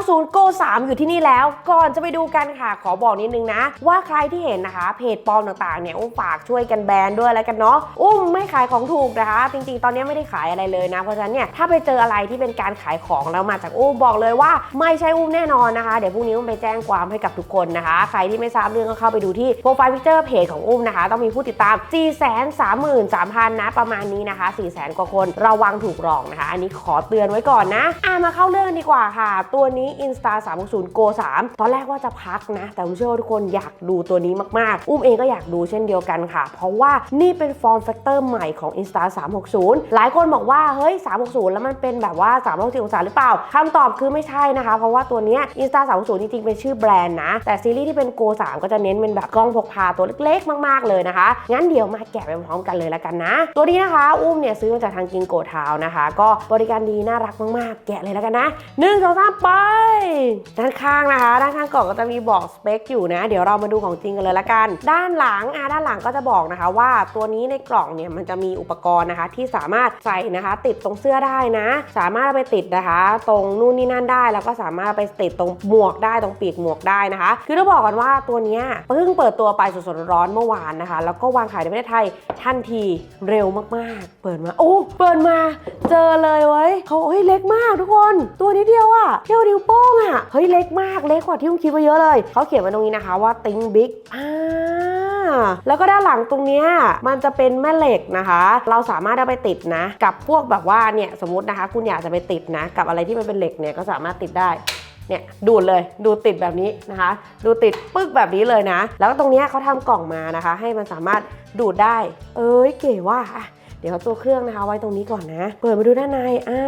360 Go 3 อยู่ที่นี่แล้ว ก่อนจะไปดูกันค่ะขอบอกนิดนึงนะ ว่าใครที่เห็นนะคะ เพจปลอมต่างๆเนี่ยอุ้มฝากช่วยกันแบนด้วยแล้วกันเนาะอุ้มไม่ขายของถูกนะคะ จริงๆ ตอนนี้ไม่ได้ขายอะไรเลยนะ เพราะฉะนั้นเนี่ยถ้าไปเจออะไรที่เป็นการขายของแล้วมาจากอุ้มบอกเลยว่า ไม่ใช่อุ้มแน่นอนนะคะ เดี๋ยวพรุ่งนี้อุ้มไปแจ้งความให้กับทุกคนนะคะ ใครที่ไม่ทราบเรื่องก็เข้าไปดูที่โปรไฟล์พิเจอร์เพจของอุ้มนะคะ ต้องมีผู้ติดตาม 4 3 3 3 0 0 0นะประมาณนี้นะคะ 4 0 0 0 0 กว่าคนระวังถูกหลอกนะคะ อันนี้ขอเตือนไว้ก่อนนะอะมาเข้าเรื่องดีกว่าค่ะ ตัวนี้ Insta 360 Go 3 ตอนแรกว่าจะพักนะ แต่ผมเชื่อว่าทุกคนอยากดูตัวนี้มาก ๆ อุ้มเองก็อยากดูเช่นเดียวกันค่ะ เพราะว่านี่เป็น Form Factor ใหม่ของ Insta 360 หลายคนบอกว่าเฮ้ย 360 แล้วมันเป็นแบบว่า 360 องศาหรือเปล่าคำตอบคือไม่ใช่นะคะ เพราะว่าตัวเนี้ย Insta 360 จริง ๆ เป็นชื่อแบรนด์นะ แต่ซีรีส์ที่เป็น Go 3 ก็จะเน้นเป็นแบบกล้องพกพาตัวเล็ก ๆ มาก ๆ เลยนะคะ งั้นเดี๋ยวมาแกะไปพร้อมกันเลยละกันนะ ตัวนี้นะคะ อุ้มเนี่ยซื้อมาจากทางกิงโกทาวนะคะ ก็บริการดีน่ารักมาก ๆ แกะเลยล้วกันนะหนึ่งสองสามไปด้านข้างนะคะ ด้านข้างกล่องก็จะมีบอกสเปคอยู่นะ เดี๋ยวเรามาดูของจริงกันเลยละกัน ด้านหลังอะด้านหลังก็จะบอกนะคะ ว่าตัวนี้ในกล่องเนี่ยมันจะมีอุปกรณ์นะคะ ที่สามารถใส่นะคะ ติดตรงเสื้อได้นะ สามารถเอาไปติดนะคะ ตรงนู่นนี่นั่นได้ แล้วก็สามารถไปติดตรงหมวกได้ตรงปีกหมวกได้นะคะ คือต้องบอกกันว่าตัวนี้เพิ่งเปิดตัวไปสดๆร้อนเมื่อวานนะคะ แล้วก็วางขายในประเทศไทยทันทีเร็วมากๆ เปิดมาโอ้เปิดมาเจอเลยเว้ยเขาเฮ้ยเล็กมากทุกคน ตัวนิดเดียวอะเที่ยวนิ้วโป้งอะเฮ้ยเล็กมากเล็กกว่าที่อุ้มคิดไว้เยอะเลย เขาเขียนไว้ตรงนี้นะคะว่า think big อ่าแล้วก็ด้านหลังตรงเนี้ยมันจะเป็นแม่เหล็กนะคะ เราสามารถเอาไปติดนะ กับพวกแบบว่าเนี่ยสมมตินะคะ คุณอยากจะไปติดนะ กับอะไรที่มันเป็นเหล็กเนี่ยก็สามารถติดได้เนี่ยดูดเลยดูติดแบบนี้นะคะ ดูติดปึ๊กแบบนี้เลยนะ แล้วก็ตรงเนี้ยเขาทำกล่องมานะคะ ให้มันสามารถดูดได้ เอ้ยเก๋ว่า เดี๋ยวเอาตัวเครื่องนะคะ ไว้ตรงนี้ก่อนนะ เปิดมาดูด้านในอ่า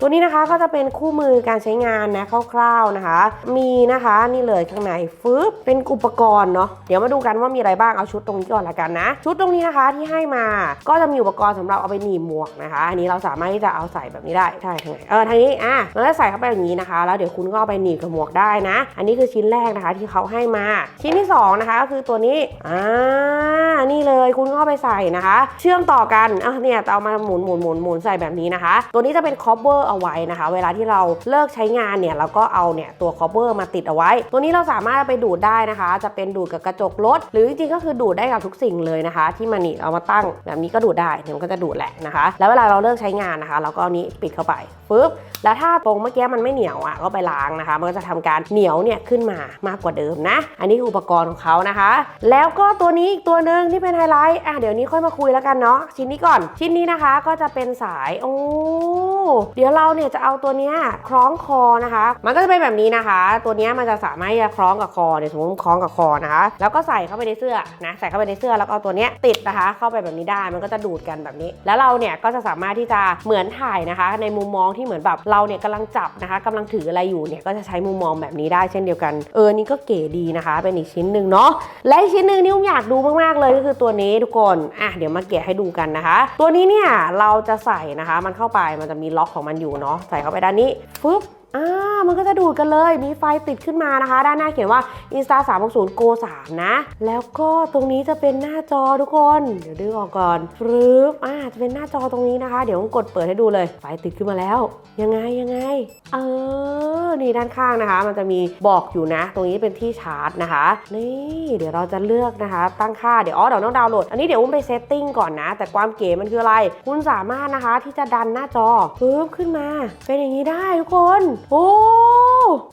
ตัวนี้นะคะก็จะเป็นคู่มือการใช้งานนะคร่าวๆนะคะ มีนะคะนี่เลยข้างในฟึบเป็นอุปกรณ์เนาะเดี๋ยวมาดูกันว่ามีอะไรบ้างเอาชุดตรงนี้ก่อนละกันนะ ชุดตรงนี้นะคะที่ให้มาก็จะมีอุปกรณ์สำหรับเอาไปหนีบหมวกนะคะ อันนี้เราสามารถที่จะเอาใส่แบบนี้ได้ใช่ทางไหนเออทางนี้อะเราจะใส่เข้าไปอย่างนี้นะคะ แล้วเดี๋ยวคุณก็เอาไปหนีบกับหมวกได้นะ อันนี้คือชิ้นแรกนะคะที่เขาให้มา ชิ้นที่สองนะคะก็คือตัวนี้อ่านี่เลยคุณก็เอาไปใส่นะคะ เชื่อมต่อกันอะเนี่ยเอามาหมุนหมุนหมุนหมุนใส่แบบนี้นะคะ ตัวนี้จะเป็นคอ v เ r เอาไว้นะคะ เวลาที่เราเลิกใช้งานเนี่ยเราก็เอาเนี่ยตัวคอ v เ r มาติดเอาไว้ ตัวนี้เราสามารถไปดูดได้นะคะ จะเป็นดูดกับกระจกรถหรือจริงๆก็คือดูดได้กับทุกสิ่งเลยนะคะ ที่มันนี่เอามาตั้งแบบนี้ก็ดูดได้เดี๋ยวมันก็จะดูดแหละนะคะ แล้วเวลาเราเลิกใช้งานนะคะ เราก็เอานี้ปิดเข้าไปปึ๊บแล้วถ้าตรงเมื่อกี้มันไม่เหนียวอะก็ไปล้างนะคะ มันก็จะทำการเหนียวเนี่ยขึ้นมามากกว่าเดิมนะ อันนี้คืออุปกรณ์ของเขานะคะ แล้วก็ตัวนี้อีกตัวหนึ่งที่เป็นไฮไลท์อะเดี๋ยวนี้ค่อยมาคุยแล้วกันเนาะชิ้นนี้ก่อน ชิ้นนี้นะคะก็จะเป็นสายโอ้เดี๋ยวเราเนี่ยจะเอาตัวเนี้ยคล้องคอนะคะ มันก็จะเป็นแบบนี้นะคะ ตัวเนี้ยมันจะสามารถจะคล้องกับคอเนี่ยสมมติคล้องกับคอนะคะ แล้วก็ใส่เข้าไปในเสื้อนะใส่เข้าไปในเสื้อแล้วก็เอาตัวเนี้ยติดนะคะ เข้าไปแบบนี้ได้มันก็จะดูดกันแบบนี้ แล้วเราเนี่ยก็จะสามารถที่จะเหมือนถ่ายนะคะ ในมุมมองที่เหมือนแบบเราเนี่ยกำลังจับนะคะกำลังถืออะไรอยู่เนี่ยก็จะใช้มุมมองแบบนี้ได้เช่นเดียวกันเออนี่ก็เก๋ดีนะคะ เป็นอีกชิ้นหนึ่งเนาะและอีกชิ้นหนึ่งที่อุ้มอยากดูมากๆเลยก็คือตัวนี้ทุกคนอะเดี๋ยวมาแกะให้ดูกันนะคะ ตัวนี้เนี่ยเราจะใส่นะคะ มันเข้าไปมันจะมีล็อกของมันอยู่เนาะใส่เข้าไปด้านนี้ฟึบ อ่ามันก็จะดูดกันเลย มีไฟติดขึ้นมานะคะ ด้านหน้าเขียนว่า Insta 360 Go 3นะ แล้วก็ตรงนี้จะเป็นหน้าจอทุกคน เดี๋ยวดึงออกก่อนฟึบอ่าจะเป็นหน้าจอตรงนี้นะคะ เดี๋ยวผมกดเปิดให้ดูเลย ไฟติดขึ้นมาแล้ว ยังไงยังไง เออ นี่ด้านข้างนะคะ มันจะมีบอกอยู่นะ ตรงนี้เป็นที่ชาร์จนะคะ นี่ เดี๋ยวเราจะเลือกนะคะ ตั้งค่า เดี๋ยวอ๋อเดี๋ยวต้องดาวน์โหลด อันนี้เดี๋ยวอุ้มไปเซตติ้งก่อนนะ แต่ความเก๋มันคืออะไร คุณสามารถนะคะที่จะดันหน้าจอปึ๊บขึ้นมา เป็นอย่างนี้ได้ทุกคนโอ้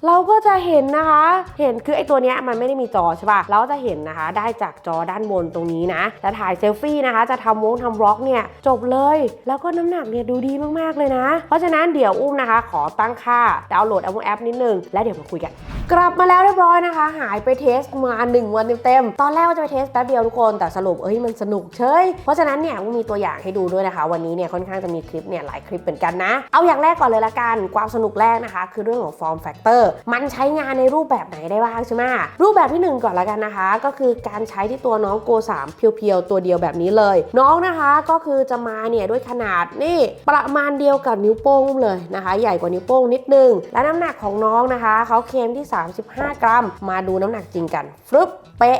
เราก็จะเห็นนะคะ เห็นคือไอตัวเนี้ยมันไม่ได้มีจอใช่ป่ะ เราจะเห็นนะคะ ได้จากจอด้านบนตรงนี้นะจะถ่ายเซลฟี่นะคะ จะทำวงทำบล็อกเนี่ยจบเลย แล้วก็น้ำหนักเนี่ยดูดีมากๆเลยนะ เพราะฉะนั้นเดี๋ยวอุ้มนะคะ ขอตั้งค่าดาวน์โหลดแอปแอปนิดนึง แล้วเดี๋ยวมาคุยกันกลับมาแล้วเรียบร้อยนะคะ หายไปเทสมา 1 วันเต็มๆตอนแรกว่าจะไปเทสแป๊บเดียวทุกคนแต่สรุปเอ้ยมันสนุกเฉยเพราะฉะนั้นเนี่ยก็มีตัวอย่างให้ดูด้วยนะคะ วันนี้เนี่ยค่อนข้างจะมีคลิปเนี่ยหลายคลิปเหมือนกันนะ เอาอย่างแรกก่อนเลยละกัน ความสนุกแรกนะคะ คือเรื่องของ form factor หมายมันใช้งานในรูปแบบไหนได้บ้างใช่ไหมรูปแบบที่หนึ่งก่อนละกันนะคะ ก็คือการใช้ที่ตัวน้องโก3เพียวๆ ตัวเดียวแบบนี้เลย น้องนะคะก็คือจะมาเนี่ยด้วยขนาดนี่ประมาณเดียวกับนิ้วโป้งเลยนะคะ ใหญ่กว่านิ้วโป้งนิดนึง และน้ำหนักของน้องนะคะเขาเคมที่ 35 กรัม มาดูน้ำหนักจริงกันฟึบเป๊ะ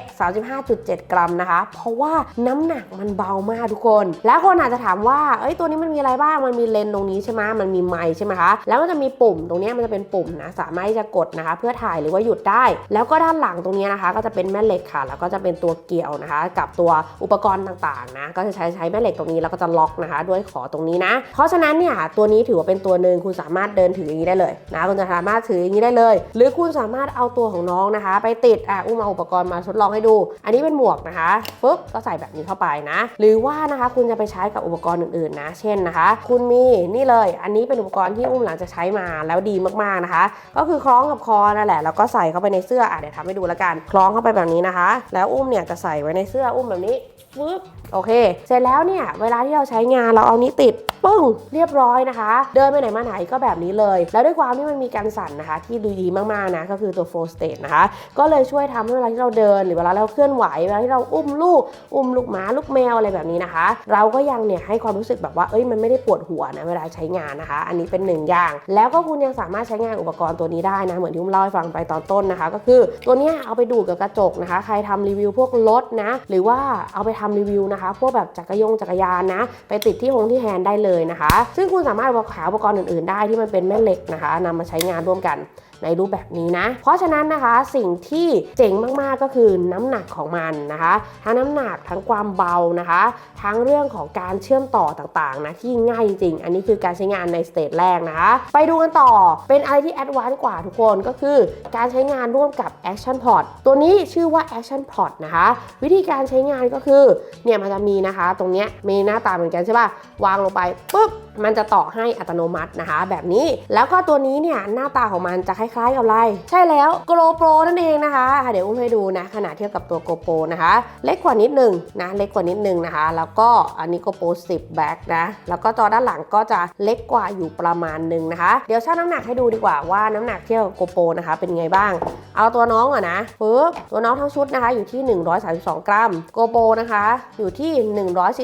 35.7 กรัมนะคะ เพราะว่าน้ำหนักมันเบามากทุกคน แล้วคนอาจจะถามว่า เอ้ย ตัวนี้มันมีอะไรบ้าง มันมีเลนส์ตรงนี้ใช่ไหมมันมีไมค์ใช่ไหมคะ แล้วมันจะมีปุ่มตรงนี้มันจะเป็นปุ่มนะ สามารถที่จะกดนะคะ เพื่อถ่ายหรือว่าหยุดได้ แล้วก็ด้านหลังตรงนี้นะคะ ก็จะเป็นแม่เหล็กค่ะ แล้วก็จะเป็นตัวเกี่ยวนะคะ กับตัวอุปกรณ์ต่างๆนะก็จะใช้ใช้แม่เหล็กตรงนี้แล้วก็จะล็อกนะคะ ด้วยขอตรงนี้นะ เพราะฉะนั้นเนี่ยตัวนี้ถือว่าเป็นตัวหนึ่งคุณสามารถเดินถืออย่างนี้ได้เลยนะคุณจะสามารถถืออย่างนี้ได้เลย หรือคุณสามารถเอาตัวของน้องนะคะ ไปติดอะอุ้มเอาอุปกรณ์มาทดลองให้ดู อันนี้เป็นหมวกนะคะปุ๊บก็ใส่แบบนี้เข้าไปนะ หรือว่านะคะคุณจะไปใช้กับอุปกรณ์อื่นๆนะ เช่นนะคะ คุณมีนี่เลย อันนี้เป็นอุปกรณ์ที่อุ้มหลังจะใช้มาแล้วดีมากๆนะคะก็คือคล้องกับคอนั่นแหละแล้วก็ใส่เข้าไปในเสื้ออะเดี๋ยวทำให้ดูแล้วกัน คล้องเข้าไปแบบนี้นะคะ แล้วอุ้มเนี่ยจะใส่ไว้ในเสื้ออุ้มแบบนี้ปึ๊บโอเค เสร็จแล้วเนี่ยเวลาที่เราใช้งานเราเอานี้ติดปึ้งเรียบร้อยนะคะ เดินไปไหนมาไหนก็แบบนี้เลย แล้วด้วยความที่มันมีการสั่นนะคะ ที่ดูดีมากๆนะก็คือตัว full state นะคะ ก็เลยช่วยทำให้เวลาที่เราเดิน หรือเวลาเราเคลื่อนไหวเวลาที่เราอุ้มลูก อุ้มลูกหมาลูกแมวอะไรแบบนี้นะคะ เราก็ยังเนี่ยให้ความรู้สึกแบบว่าเอ้ยมันไม่ได้ปวดหัวนะเวลาใช้งานนะคะ อันนี้เป็นหนึ่งอย่าง แล้วก็คุณยังสามารถใช้งานอุปกรณ์ตัวนี้ได้นะเหมือนที่อุ้มเล่าให้ฟังไปตอนต้นนะคะ ก็คือตัวเนี้ยเอาไปดูดกับกระจกนะคะ ใครทำรีวิวพวกรถนะหรือว่าเอาไปทำรีวิวนะคะ พวกแบบจักรยงจักรยานนะ ไปติดที่ฮงที่แฮนด์ได้เลยนะคะ ซึ่งคุณสามารถเอาขาอุปกรณ์อื่นๆ ได้ที่มันเป็นแม่เหล็กนะคะนำมาใช้งานร่วมกันในรูปแบบนี้นะ เพราะฉะนั้นนะคะสิ่งที่เจ๋งมากๆก็คือน้ำหนักของมันนะคะ ทั้งน้ำหนักทั้งความเบานะคะ ทั้งเรื่องของการเชื่อมต่อต่างๆนะที่ง่ายจริงๆอันนี้คือการใช้งานในสเตจแรกนะคะ ไปดูกันต่อเป็นอะไรที่แอดวานซ์กว่าทุกคนก็คือ การใช้งานร่วมกับ Action Pod ตัวนี้ชื่อว่า Action Pod นะคะ วิธีการใช้งานก็คือเนี่ยมันจะมีนะคะ ตรงเนี้ยมีหน้าตาเหมือนกันใช่ป่ะวางลงไปปุ๊บ มันจะต่อให้อัตโนมัตินะคะ แบบนี้แล้วก็ตัวนี้เนี่ยหน้าตาของมันจะคล้ายๆกับอะไร ใช่แล้ว GoPro นั่นเองนะคะ เดี๋ยวอุ้มให้ดูนะขนาดเทียบกับตัว GoPro นะคะ เล็กกว่านิดนึงนะเล็กกว่านิดนึงนะคะ แล้วก็อันนี้ GoPro 10 back นะแล้วก็จอด้านหลังก็จะเล็กกว่าอยู่ประมาณหนึ่งนะคะ เดี๋ยวชั่งน้ำหนักให้ดูดีกว่าว่าน้ำหนักเทียบกับ GoPro นะคะ เป็นไงบ้าง เอาตัวน้องก่อนนะปึ๊บตัวน้องทั้งชุดนะคะอยู่ที่ 132 กรัม GoPro นะคะอยู่ที่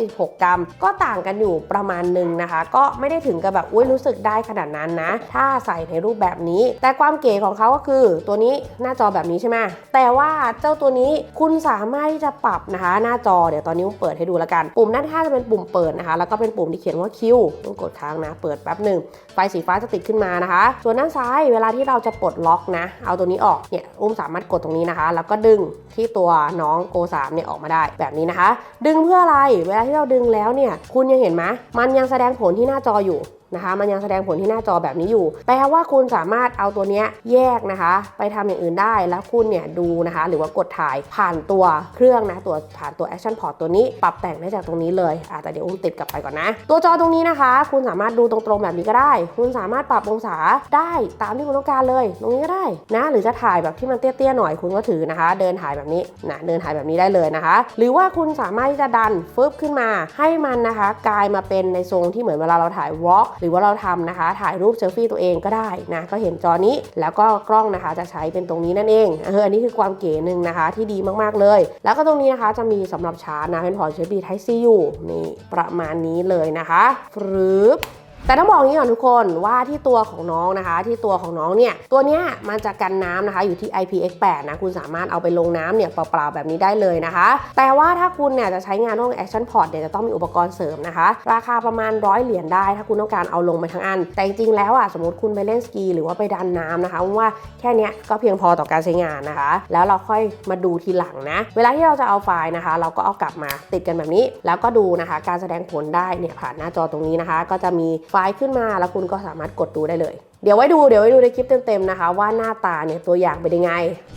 146 กรัม ก็ต่างกันอยู่ประมาณหนึ่งนะคะ ก็ไม่ได้ถึงกับแบบอุ้ยรู้สึกได้ขนาดนั้นนะ ถ้าใส่ในรูปแบบนี้ แต่ความเก๋ของเขาก็คือตัวนี้หน้าจอแบบนี้ใช่ไหมแต่ว่าเจ้าตัวนี้คุณสามารถที่จะปรับนะคะ หน้าจอเดี๋ยวตอนนี้ผมเปิดให้ดูแล้วกัน ปุ่มด้านข้างจะเป็นปุ่มเปิดนะคะ แล้วก็เป็นปุ่มที่เขียนว่าคิวต้องกดค้างนะ เปิดแป๊บหนึ่งไฟสีฟ้าจะติดขึ้นมานะคะ ส่วนด้านซ้ายเวลาที่เราจะปลดล็อกนะ เอาตัวนี้ออกเนี่ยอุ้มสามารถกดตรงนี้นะคะ แล้วก็ดึงที่ตัวน้องโก3เนี่ยออกมาได้แบบนี้นะคะ ดึงเพื่ออะไรเวลาที่เราดึงแล้วเนี่ยคุณยังเห็นไหมมันยังแสดงผลที่หน้า้าจออยู่ นะคะ มันยังแสดงผลที่หน้าจอแบบนี้อยู่ แปลว่าคุณสามารถเอาตัวนี้แยกนะคะ ไปทำอย่างอื่นได้ แล้วคุณเนี่ยดูนะคะ หรือว่ากดถ่ายผ่านตัวเครื่องนะ ตัวผ่านตัว Action Port ตัวนี้ ปรับแต่งได้จากตรงนี้เลยอะแต่เดี๋ยวอุ้มติดกลับไปก่อนนะ ตัวจอตรงนี้นะคะ คุณสามารถดูตรงๆแบบนี้ก็ได้ คุณสามารถปรับองศาได้ตามที่คุณต้องการเลย ตรงนี้ก็ได้นะ หรือจะถ่ายแบบที่มันเตี้ยๆหน่อย คุณก็ถือนะคะ เดินถ่ายแบบนี้นะ เดินถ่ายแบบนี้ได้เลยนะคะ หรือว่าคุณสามารถที่จะดันฟึบขึ้นมา ให้มันนะคะ กลายมาเป็นในทรงที่เหมือนเวลาเราถ่ายวอล์กหรือว่าเราทำนะคะ ถ่ายรูปเซลฟี่ตัวเองก็ได้นะ ก็เห็นจอนี้ แล้วก็กล้องนะคะจะใช้เป็นตรงนี้นั่นเอง เออ อันนี้คือความเก๋หนึ่งนะคะที่ดีมากๆเลย แล้วก็ตรงนี้นะคะจะมีสำหรับชาร์จนะ เป็นพอร์ต USB Type C อยู่นี่ประมาณนี้เลยนะคะฟรืบ แต่ต้องบอกอย่างนี้ก่อนทุกคนว่าที่ตัวของน้องนะคะ ที่ตัวของน้องเนี่ยตัวเนี้ยมันจะกันน้ำนะคะอยู่ที่ IPX8 นะคุณสามารถเอาไปลงน้ำเนี่ยเปล่าๆแบบนี้ได้เลยนะคะ แต่ว่าถ้าคุณเนี่ยจะใช้งานร่วมกับ Action Port เนี่ยจะต้องมีอุปกรณ์เสริมนะคะ ราคาประมาณร้อยเหรียญได้ ถ้าคุณต้องการเอาลงไปทั้งอัน แต่จริงๆแล้วอะสมมติคุณไปเล่นสกีหรือว่าไปดันน้ำนะคะว่าแค่เนี้ยก็เพียงพอต่อการใช้งานนะคะ แล้วเราค่อยมาดูทีหลังนะ เวลาที่เราจะเอาไฟล์นะคะ เราก็เอากลับมาติดกันแบบนี้ แล้วก็ดูนะคะ การแสดงผลได้เนี่ยผ่านหน้าจอตรงนี้นะคะ ก็จะมีไฟล์ขึ้นมาแล้วคุณก็สามารถกดดูได้เลย เดี๋ยวไว้ดูเดี๋ยวไว้ดูในคลิปเต็มๆนะคะ ว่าหน้าตาเนี่ยตัวอย่างเป็นยังไง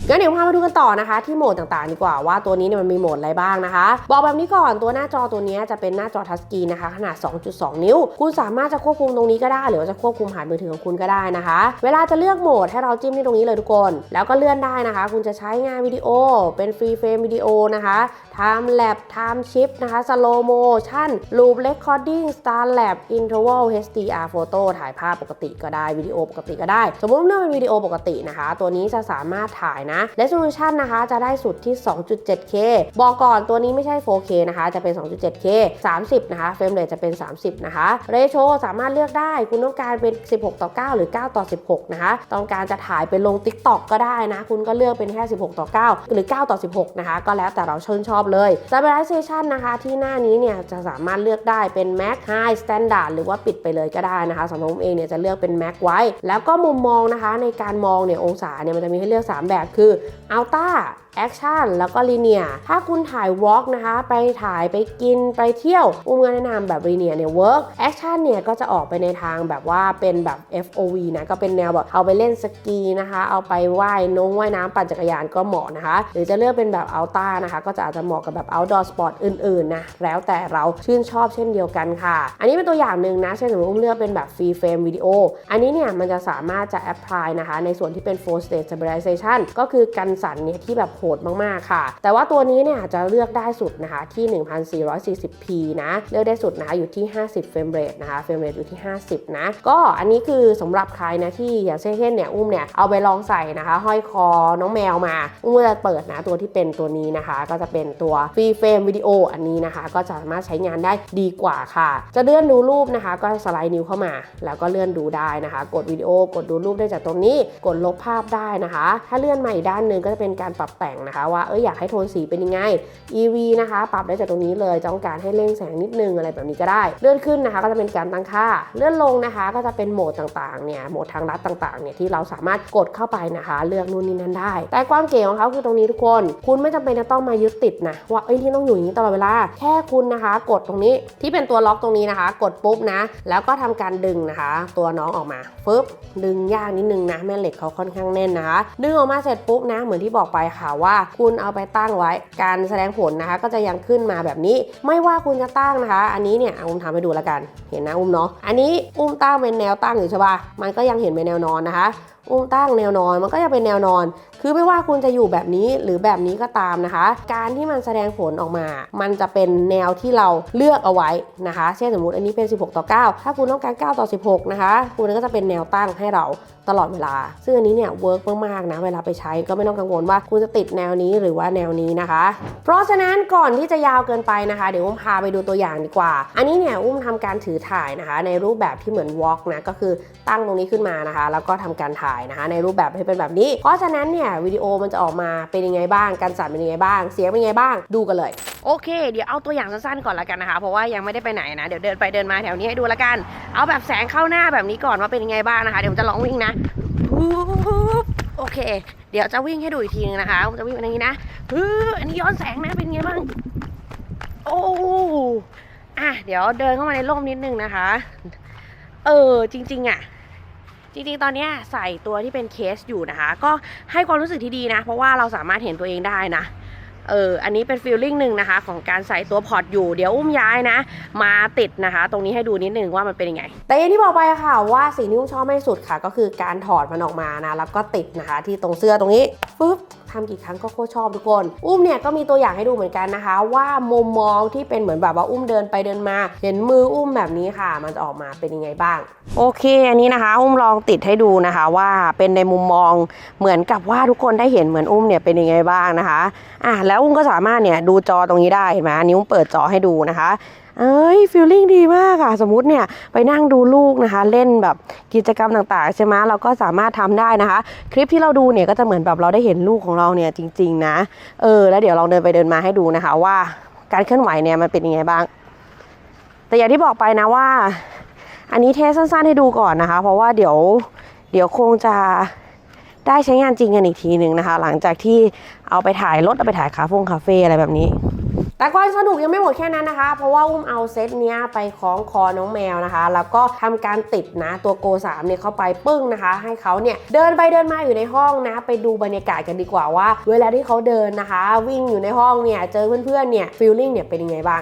งั้นเดี๋ยวพามาดูกันต่อนะคะ ที่โหมดต่างๆ ดีกว่าว่าตัวนี้เนี่ยมันมีโหมดอะไรบ้างนะคะ บอกแบบนี้ก่อนตัวหน้าจอตัวนี้จะเป็นหน้าจอทัชสกรีนนะคะขนาด 2.2 นิ้ว คุณสามารถจะควบคุมตรงนี้ก็ได้ หรือว่าจะควบคุมผ่านมือถือของคุณก็ได้นะคะ เวลาจะเลือกโหมดให้เราจิ้มที่ตรงนี้เลยทุกคน แล้วก็เลื่อนได้นะคะ คุณจะใช้งานวิดีโอ เป็นฟรีเฟรมวิดีโอนะคะ Time Lapse Time Shift นะคะ Slow Motion Loop Recording Star Lab Interval HDR Photo ถ่ายภาพปกติก็ได้วิดีโอโอปกติก็ได้ สมมติเลือกเป็นวิดีโอปกตินะคะ ตัวนี้จะสามารถถ่ายนะ resolution นะคะจะได้สุดที่ 2.7K บอกก่อนตัวนี้ไม่ใช่ 4K นะคะ จะเป็น 2.7K 30 นะคะ เฟรมเรทจะเป็น 30 นะคะ ratio สามารถเลือกได้ คุณต้องการเป็น 16 ต่อ 9 หรือ 9 ต่อ 16 นะคะ ต้องการจะถ่ายไปลง TikTok ก็ได้นะ คุณก็เลือกเป็นแค่ 16 ต่อ 9 หรือ 9 ต่อ 16 นะคะ ก็แล้วแต่เราชื่นชอบเลย stabilization นะคะที่หน้านี้เนี่ยจะสามารถเลือกได้เป็น max high standard หรือว่าปิดไปเลยก็ได้นะคะสำหรับผมเองเนี่ยจะเลือกเป็น max ไว้แล้วก็มุมมองนะคะในการมองเนี่ยองศาเนี่ยมันจะมีให้เลือก 3 แบบคืออัลต้า แอคชั่นแล้วก็ลีเนียถ้าคุณถ่ายวอล์กนะคะ ไปถ่ายไปกินไปเที่ยวอุ้มก็แนะนำแบบลีเนียเนี่ยเวิร์กแอคชั่นเนี่ยก็จะออกไปในทางแบบว่าเป็นแบบ FOV นะก็เป็นแนวแบบเอาไปเล่นสกีนะคะ เอาไปว่ายน้องว่ายน้ำปั่นจักรยานก็เหมาะนะคะ หรือจะเลือกเป็นแบบอัลต้านะคะ ก็จะอาจจะเหมาะกับแบบ outdoor sport อื่นๆนะแล้วแต่เราชื่นชอบเช่นเดียวกันค่ะ อันนี้เป็นตัวอย่างหนึ่งนะเช่นสมมติอุ้มเลือกเป็นแบบ free frame video อันนี้เนี่ยมันจะสามารถจะ apply นะคะในส่วนที่เป็น full state stabilization ก็คือกันสั่นเนี่ยที่แบบโหดมากๆค่ะ แต่ว่าตัวนี้เนี่ยจะเลือกได้สุดนะคะที่ 1440p นะเลือกได้สุดนะคะอยู่ที่ 50 เฟรมเรทนะคะเฟรมเรทอยู่ที่ 50 นะ ก็อันนี้คือสำหรับใครนะที่อย่างเช่นเนี่ยอุ้มเนี่ยเอาไปลองใส่นะคะ ห้อยคอน้องแมวมา อุ้มก็จะเปิดนะตัวที่เป็นตัวนี้นะคะ ก็จะเป็นตัวฟรีเฟรมวิดีโออันนี้นะคะ ก็จะสามารถใช้งานได้ดีกว่าค่ะ จะเลื่อนดูรูปนะคะ ก็สไลด์นิ้วเข้ามา แล้วก็เลื่อนดูได้นะคะ กดวิดีโอกดดูรูปได้จากตรงนี้ กดลบภาพได้นะคะ ถ้าเลื่อนมาอีกด้านหนึ่งก็จะเป็นการปรับแต่งนะคะ ว่าเอออยากให้โทนสีเป็นยังไง EV นะคะ ปรับได้จากตรงนี้เลยต้องการให้เร่งแสงนิดนึงอะไรแบบนี้ก็ได้ เลื่อนขึ้นนะคะก็จะเป็นการตั้งค่า เลื่อนลงนะคะก็จะเป็นโหมดต่างๆเนี่ยโหมดทางลัดต่างๆเนี่ยที่เราสามารถกดเข้าไปนะคะ เลือกนู่นนี่นั่นได้ แต่ความเก๋ของเขาคือตรงนี้ทุกคน คุณไม่จำเป็นจะต้องมายึดติดนะว่าเอ้ยที่ต้องอยู่อย่างนี้ตลอดเวลาแค่คุณนะคะ กดตรงนี้ที่เป็นตัวล็อกตรงนี้นะคะ กดปุ๊บนะ แล้วก็ทำการดึงนะคะ ตัวน้องออกมาฟึบดึงยากนิดนึงนะแม่เหล็กเขาค่อนข้างแน่นนะคะ ดึงออกมาเสร็จปุ๊บนะเหมือนที่บอกไปค่ะว่าคุณเอาไปตั้งไว้ การแสดงผลนะคะ ก็จะยังขึ้นมาแบบนี้ ไม่ว่าคุณจะตั้งนะคะ อันนี้เนี่ยอุ้มทำให้ดูแล้วกัน เห็นนะอุ้มเนาะ อันนี้อุ้มตั้งเป็นแนวตั้งอยู่ใช่ปะมันก็ยังเห็นเป็นแนวนอนนะคะอุ้มตั้งแนวนอนมันก็จะเป็นแนวนอน คือไม่ว่าคุณจะอยู่แบบนี้หรือแบบนี้ก็ตามนะคะ การที่มันแสดงผลออกมา มันจะเป็นแนวที่เราเลือกเอาไว้นะคะ เช่นสมมุติอันนี้เป็น 16 ต่อ 9 ถ้าคุณต้องการ 9 ต่อ 16 นะคะ คุณก็จะเป็นแนวตั้งให้เราตลอดเวลา ซึ่งอันนี้เนี่ยเวิร์กมากๆนะ เวลาไปใช้ก็ไม่ต้องกังวลว่าคุณจะติดแนวนี้หรือว่าแนวนี้นะคะ เพราะฉะนั้นก่อนที่จะยาวเกินไปนะคะ เดี๋ยวอุ้มพาไปดูตัวอย่างดีกว่า อันนี้เนี่ยอุ้มทำการถือถ่ายนะคะ ในรูปแบบที่เหมือนวอล์กนะก็คือตั้งตรงนี้ขึ้นมานะคะ แล้วก็ทำการถ่ายนะคะ ในรูปแบบให้เป็นแบบนี้ เพราะฉะนั้นเนี่ยวิดีโอมันจะออกมาเป็นยังไงบ้าง การสั่นเป็นยังไงบ้าง เสียงเป็นยังไงบ้างดูกันเลยโอเค เดี๋ยวเอาตัวอย่างสั้นๆก่อนละกันนะคะ เพราะว่ายังไม่ได้ไปไหนนะ เดี๋ยวเดินไปเดินมาแถวนี้ให้ดูละกัน เอาแบบแสงเข้าหน้าแบบนี้ก่อนว่าเป็นยังไงบ้างนะคะ เดี๋ยวจะลองวิ่งนะโอเค ดี๋ยวจะวิ่งให้ดูอีกทีนึงนะคะผมจะวิ่งแบบนี้นะเออันนี้ย้อนแสงนะเป็นไงบ้าง โอ้อะเดี๋ยวเดินเข้ามาในร่มนิดนึงนะคะ เออจริง ๆ อะจริงๆ ตอนเนี้ยใส่ตัวที่เป็นเคสอยู่นะคะ ก็ให้ความรู้สึกที่ดีนะ เพราะว่าเราสามารถเห็นตัวเองได้นะ เอออันนี้เป็นฟีลลิ่งหนึ่งนะคะ ของการใส่ตัวพอร์ตอยู่เดี๋ยวอุ้มย้ายนะ มาติดนะคะ ตรงนี้ให้ดูนิดนึงว่ามันเป็นยังไง แต่อย่างที่บอกไปค่ะว่าสิ่งที่อุ้มชอบไม่สุดค่ะ ก็คือการถอดมันออกมานะแล้วก็ติดนะคะ ที่ตรงเสื้อตรงนี้ปึ๊บทำกี่ครั้งก็โคตรชอบทุกคน อุ้มเนี่ยก็มีตัวอย่างให้ดูเหมือนกันนะคะ ว่ามุมมองที่เป็นเหมือนแบบว่าอุ้มเดินไปเดินมา เห็นมืออุ้มแบบนี้ค่ะ มันจะออกมาเป็นยังไงบ้าง โอเค อันนี้นะคะ อุ้มลองติดให้ดูนะคะ ว่าเป็นในมุมมองเหมือนกับว่าทุกคนได้เห็นเหมือนอุ้มเนี่ยเป็นยังไงบ้างนะคะอะแล้วล้วอุ้มก็สามารถเนี่ยดูจอตรงนี้ได้เห็นไหมนิ้วเปิดจอให้ดูนะคะเอ้ยฟีลลิ่งดีมากอะสมมติเนี่ยไปนั่งดูลูกนะคะ เล่นแบบกิจกรรมต่างๆ ใช่ไหมเราก็สามารถทำได้นะคะ คลิปที่เราดูเนี่ยก็จะเหมือนแบบเราได้เห็นลูกของเราเนี่ยจริง ๆ นะเออแล้วเดี๋ยวเราเดินไปเดินมาให้ดูนะคะ ว่าการเคลื่อนไหวเนี่ยมันเป็นยังไงบ้าง แต่อย่างที่บอกไปนะว่า อันนี้เทสสั้นๆให้ดูก่อนนะคะ เพราะว่าเดี๋ยวเดี๋ยวคงจะ ได้ใช้งานจริงกันอีกทีหนึ่งนะคะ หลังจากที่เอาไปถ่ายรถเอาไปถ่ายคาเฟ่คาเฟ่อะไรแบบนี้ แต่ความสนุกยังไม่หมดแค่นั้นนะคะ เพราะว่าอุ้มเอาเซตเนี้ยไปคล้องคอน้องแมวนะคะ แล้วก็ทำการติดนะตัวโก3เนี่ยเข้าไปปึ้งนะคะ ให้เขาเนี่ยเดินไปเดินมาอยู่ในห้องนะ ไปดูบรรยากาศกันดีกว่าว่า เวลาที่เขาเดินนะคะ วิ่งอยู่ในห้องเนี่ยเจอเพื่อนๆเนี่ยฟีลลิ่งเนี่ยเป็นยังไงบ้าง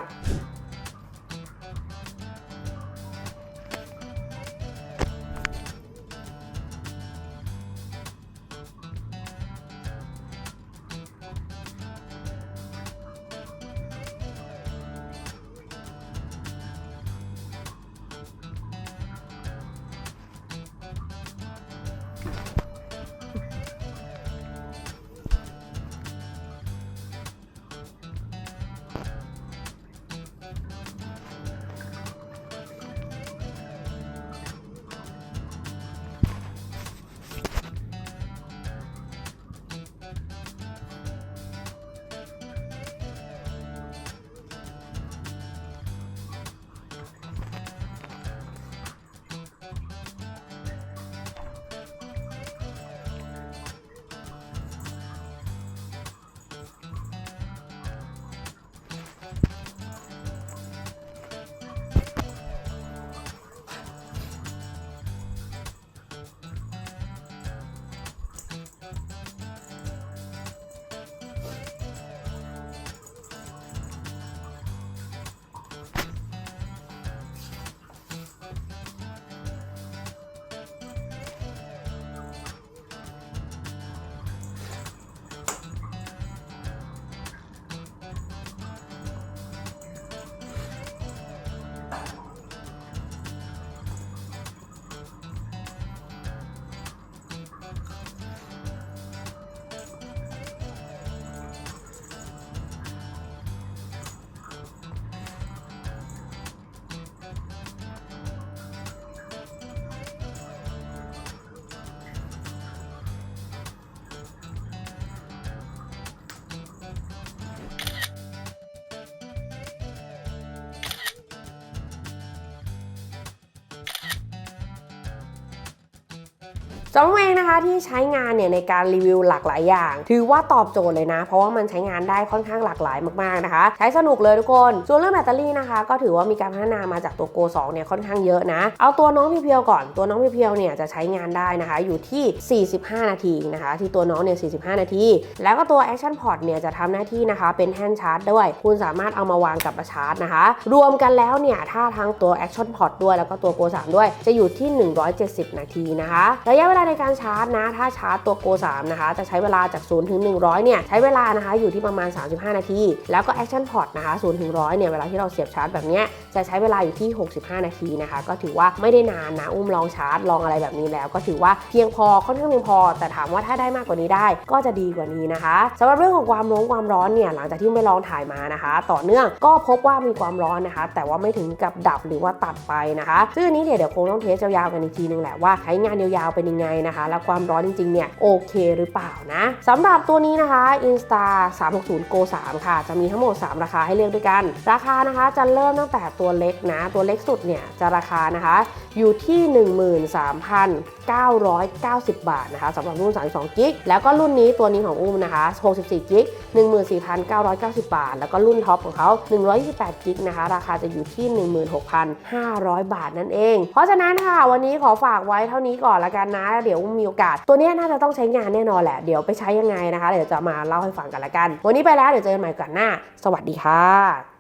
สำหรับผมเองนะคะที่ใช้งานเนี่ยในการรีวิวหลากหลายอย่าง ถือว่าตอบโจทย์เลยนะ เพราะว่ามันใช้งานได้ค่อนข้างหลากหลายมากๆนะคะ ใช้สนุกเลยทุกคน ส่วนเรื่องแบตเตอรี่นะคะ ก็ถือว่ามีการพัฒนามาจากตัวโก2เนี่ยค่อนข้างเยอะนะ เอาตัวน้องพี่เพียวก่อนตัวน้องพี่เพียวเนี่ยจะใช้งานได้นะคะ อยู่ที่ 45 นาทีนะคะ ที่ตัวน้องเนี่ย45 นาที แล้วก็ตัว Action Port เนี่ยจะทำหน้าที่นะคะ เป็นแฮนด์ชาร์จด้วย คุณสามารถเอามาวางกับมาชาร์จนะคะ รวมกันแล้วเนี่ยถ้าทั้งตัว Action Port ด้วยแล้วก็ตัว Go 3ด้วย จะอยู่ที่ 170 นาทีนะคะระยะเวลาในการชาร์จนะ ถ้าชาร์จตัว Go 3นะคะ จะใช้เวลาจาก0ถึง100 เนี่ย ใช้เวลานะคะ อยู่ที่ประมาณ 35 นาที แล้วก็ Action Port นะคะ0ถึง100 เนี่ย เวลาที่เราเสียบชาร์จแบบนี้ จะใช้เวลาอยู่ที่ 65 นาทีนะคะ ก็ถือว่าไม่ได้นานนะ อุ้มลองชาร์จ ลองอะไรแบบนี้แล้ว ก็ถือว่าเพียงพอ ค่อนข้างเพียงพอ แต่ถามว่าถ้าได้มากกว่านี้ได้ ก็จะดีกว่านี้นะคะสำหรับเรื่องของความร้อนความร้อนเนี่ย หลังจากที่ไม่ลองถ่ายมานะคะ ต่อเนื่องก็พบว่ามีความร้อนนะคะ แต่ว่าไม่ถึงกับดับหรือว่าตัดไปนะคะ ซึ่งอันนี้เนี่ยเดี๋ยวคงต้องเทสยาวๆกันอีกทีนึงแหละว่าใช้งานยาวๆเป็นยังไงนะคะ แล้วความร้อนจริงๆ เนี่ยโอเคหรือเปล่านะสำหรับตัวนี้นะคะ Insta 360 Go 3 ค่ะ จะมีทั้งหมด 3 ราคาให้เลือกด้วยกัน ราคานะคะจะเริ่มตั้งแต่ตัวเล็กนะ ตัวเล็กสุดเนี่ยจะราคานะคะอยู่ที่ 13,990 บาทนะคะสำหรับรุ่น 32 กิก แล้วก็รุ่นนี้ตัวนี้ของอุ้มนะคะ 64 กิก 14,990 บาท แล้วก็รุ่นท็อปของเขา 128 กิกนะคะ ราคาจะอยู่ที่ 16,500 บาทนั่นเอง เพราะฉะนั้นค่ะ วันนี้ขอฝากไว้เท่านี้ก่อนละกันนะเดี๋ยวมีโอกาส ตัวนี้น่าจะต้องใช้งานแน่นอนแหละ เดี๋ยวไปใช้ยังไงนะคะ เดี๋ยวจะมาเล่าให้ฟังกันละกัน วันนี้ไปแล้วเดี๋ยวเจอกันใหม่ก่อนหน้า สวัสดีค่ะ